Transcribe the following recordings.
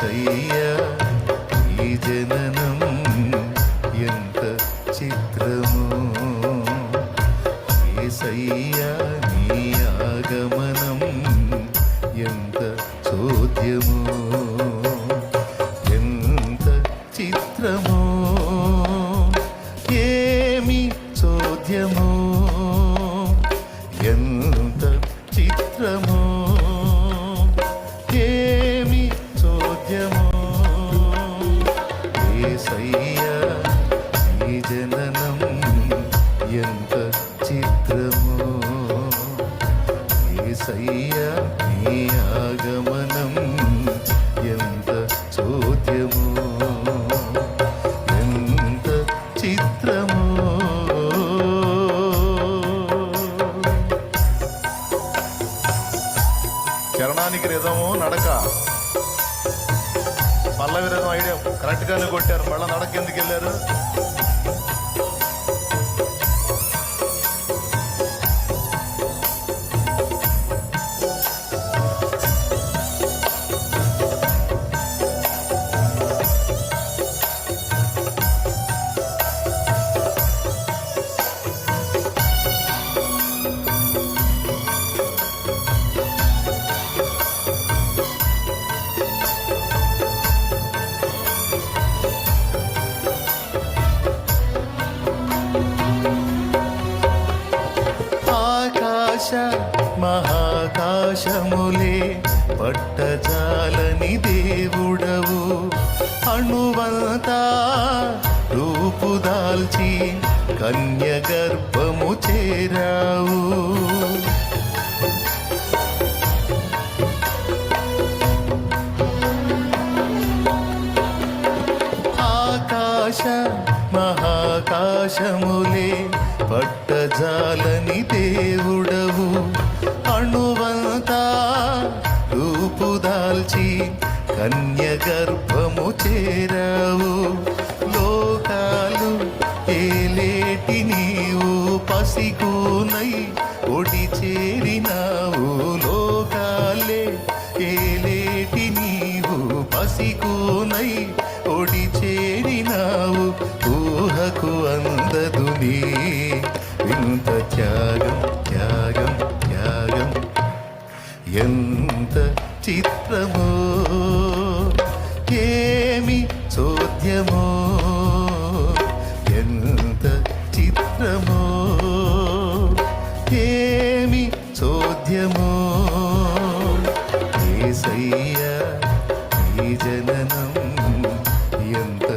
ఏసయ్యా ఈ జననం ఎంత చిత్రము ఏసయ్యా నీ ఆగమనం ఎంత చోద్యము ఎంత చిత్రము చోద్యము ఏసయ్యా ఈ జననం ఎంత చిత్రము. ఏసయ్యా నీ ఆగమనం ఎంత చోద్యము. ఎంత చిత్రము. చరణానికి రిధము. రిధం కరెక్ట్ గానే కొట్టారు. మళ్ళీ నడక ఎందుకు వెళ్ళారు? ఆకాశ మహాకాశములే పట్టజాలని దేవుడవు. అణువంతా రూపుదాల్చి కన్య గర్భము చేరావు. ఆకాశ మహాకాశ మహాకాశములే పట్టజాలని దేవుడవు. అణువంతా రూపుదాల్చి కన్య గర్భము చేరావు. లోకాలు ఏలేటి నీవు పసికు వింత త్యాగం త్యాగం త్యాగం ఎంత చిత్రమో ఏమి చోద్యమో ఎంత చిత్రమో ఏమి చోద్యమో ఏసయ్యా ఈ జననం ఎంత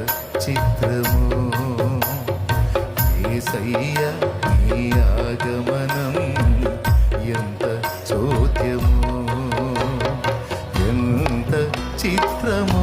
చిత్రము.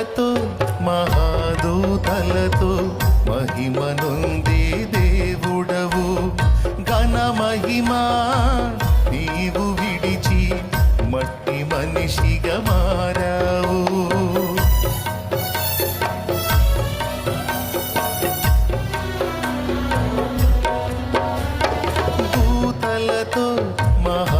దూతలతో మహాదూతలతో మహిమనుంది దేవుడవు. ఘన మహిమా నీవు విడిచి మట్టి మనిషిగా మారావు. దూతలతో మహా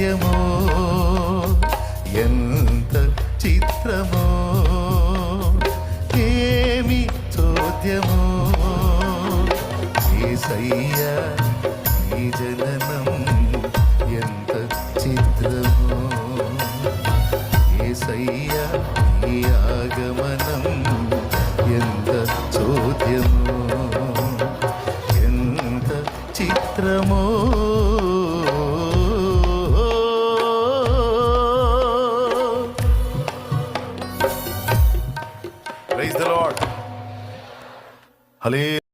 చోద్యమో ఎంత చిత్రమో? ఏమి చోద్యమో? ఏసయ్యా ఈ జనన